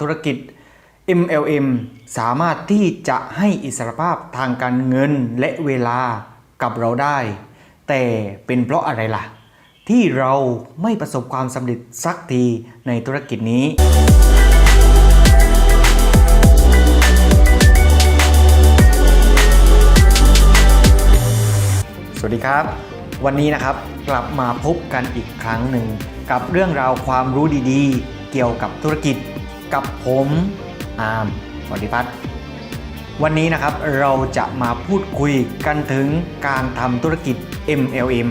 ธุรกิจ MLM สามารถที่จะให้อิสรภาพทางการเงินและเวลากับเราได้ แต่เป็นเพราะอะไรล่ะ ที่เราไม่ประสบความสำเร็จสักทีในธุรกิจนี้สวัสดีครับ วันนี้นะครับกลับมาพบกันอีกครั้งหนึ่ง กับเรื่องราวความรู้ดีๆ เกี่ยวกับธุรกิจ กับผมอาร์มสวัสดีพัฒน์วันนี้นะครับเราจะมาพูดคุยกันถึงการทำธุรกิจ MLM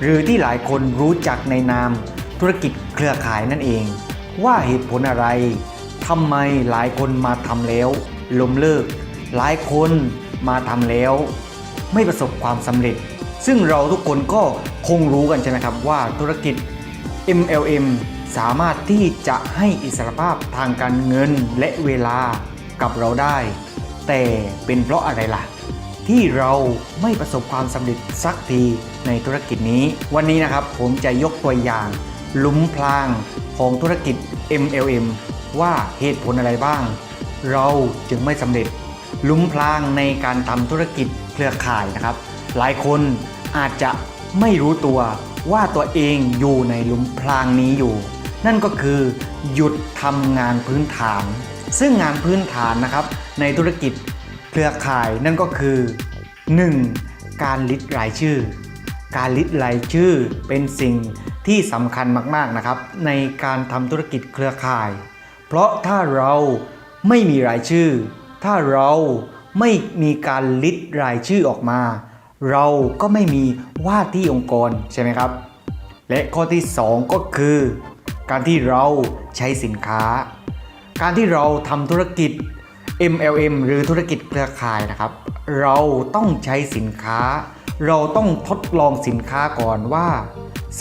หรือที่หลายคนรู้จักในนามธุรกิจเครือข่ายนั่นเอง ว่าเหตุผลอะไรทำไมหลายคนมาทำแล้วล้มเลิก หลายคนมาทำแล้ว ไม่ประสบความสำเร็จ ซึ่งเราทุกคนก็คงรู้กันใช่ไหมครับว่าธุรกิจ MLM สามารถที่จะให้อิสรภาพทางการเงินและเวลากับเราได้ แต่เป็นเพราะอะไรล่ะ ที่เราไม่ประสบความสำเร็จสักทีในธุรกิจนี้ วันนี้นะครับผมจะยกตัวอย่างลุมพรางของธุรกิจ MLM ว่าเหตุผลอะไรบ้าง เราจึงไม่สำเร็จลุมพรางในการทำธุรกิจเครือข่ายนะครับ หลายคนอาจจะไม่รู้ตัวว่าตัวเองอยู่ในหลุมพรางนี้อยู่ นั่นก็คือหยุดทำงานพื้นฐาน ซึ่งงานพื้นฐานนะครับ ในธุรกิจเครือข่ายนั่นก็คือ 1. การลิดรายชื่อ การลิดรายชื่อเป็นสิ่งที่สำคัญมากๆนะครับ ในการทำธุรกิจเครือข่าย เพราะถ้าเราไม่มีรายชื่อ ถ้าเราไม่มีการลิดรายชื่อออกมา เราก็ไม่มีว่าที่องค์กรใช่ไหมครับ และข้อที่ 2 ก็คือ การที่เราใช้สินค้า การที่เราทำธุรกิจ MLM หรือธุรกิจเครือข่ายนะครับ เราต้องใช้สินค้า เราต้องทดลองสินค้าก่อนว่า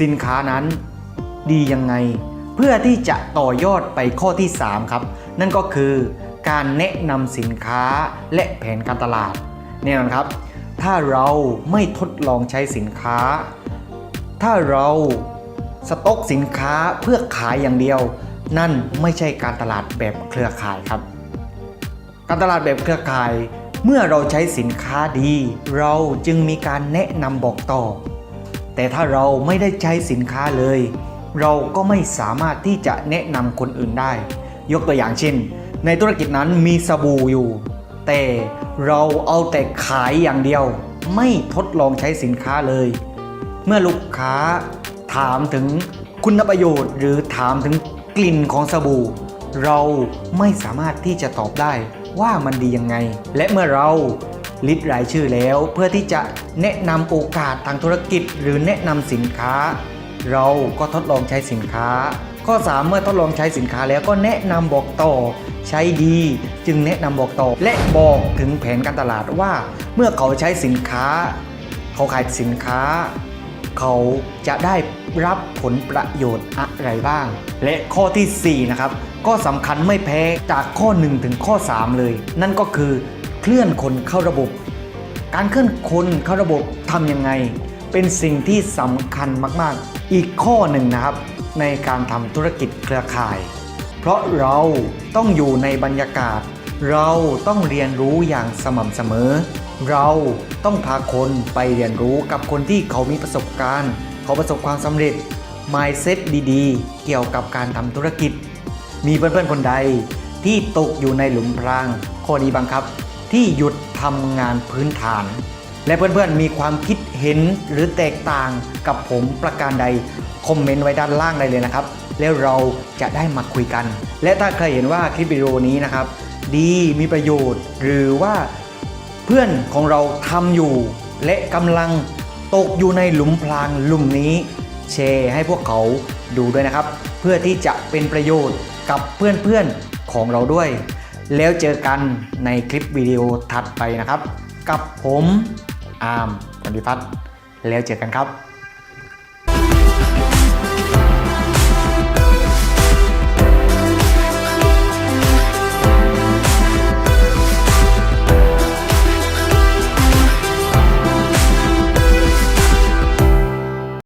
สินค้านั้นดียังไง เพื่อที่จะต่อยอดไปข้อที่ 3 ครับ นั่นก็คือการแนะนำสินค้าและแผนการตลาดแน่นอนครับ ถ้าเราไม่ทดลองใช้สินค้า ถ้าเรา สต็อกสินค้าเพื่อขายอย่างเดียว นั่นไม่ใช่การตลาดแบบเครือข่ายครับ การตลาดแบบเครือข่าย เมื่อเราใช้สินค้าดี เราจึงมีการแนะนำบอกต่อ แต่ถ้าเราไม่ได้ใช้สินค้าเลย เราก็ไม่สามารถที่จะแนะนำคนอื่นได้ ยกตัวอย่างเช่น ในธุรกิจนั้นมีสบู่อยู่ แต่เราเอาแต่ขายอย่างเดียว ไม่ทดลองใช้สินค้าเลย เมื่อลูกค้า ถามถึงคุณประโยชน์ หรือถามถึงกลิ่นของสบู่ เราไม่สามารถที่จะตอบได้ว่ามันดียังไง และเมื่อเราลิดรายชื่อแล้วเพื่อที่จะแนะนำโอกาสทางธุรกิจ หรือแนะนำสินค้า เราก็ทดลองใช้สินค้า ข้อ 3 เมื่อทดลองใช้สินค้าแล้วก็แนะนำบอกต่อ ใช้ดี จึงแนะนำบอกต่อ และบอกถึงแผนการตลาดว่า เมื่อเขาใช้สินค้า เขาขายสินค้า เขาจะได้รับผลประโยชน์อะไรบ้าง และข้อทีสี่ 4 นะครับ ก็สำคัญไม่แพ้จากข้อ 1 ถึงข้อ 3 เลย นั่นก็คือเคลื่อนคนเข้าระบบ การเคลื่อนคนเข้าระบบทำยังไง เป็นสิ่งที่สำคัญมาก ๆ อีกข้อหนึ่งนะครับ ในการทำธุรกิจเครือข่าย เพราะเราต้องอยู่ในบรรยากาศ เราต้องเรียนรู้อย่างสม่ำเสมอ เราต้องพาคนไปเรียนรู้กับคนที่เขามีประสบการณ์ เขาประสบความสำเร็จ mindset ดีๆ เกี่ยวกับการทำธุรกิจ มีเพื่อนๆคนใดที่ตกอยู่ในหลุมพรางข้อดีบังครับ ที่หยุดทำงานพื้นฐาน และเพื่อนๆมีความคิดเห็นหรือแตกต่างกับผมประการใดคอมเมนต์ไว้ด้านล่างได้เลยนะครับ แล้วเราจะได้มาคุยกัน และถ้าใครเห็นว่าคลิปวิดีโอนี้นะครับ ดีมีประโยชน์ หรือว่า เพื่อนของเราทำอยู่ และกำลังตกอยู่ในหลุมพรางหลุมนี้ แชร์ให้พวกเขาดูด้วยนะครับ เพื่อที่จะเป็นประโยชน์กับเพื่อนๆของเราด้วย แล้วเจอกันในคลิปวิดีโอถัดไปนะครับ กับผมอาร์มปฏิพัฒน์แล้วเจอกันครับ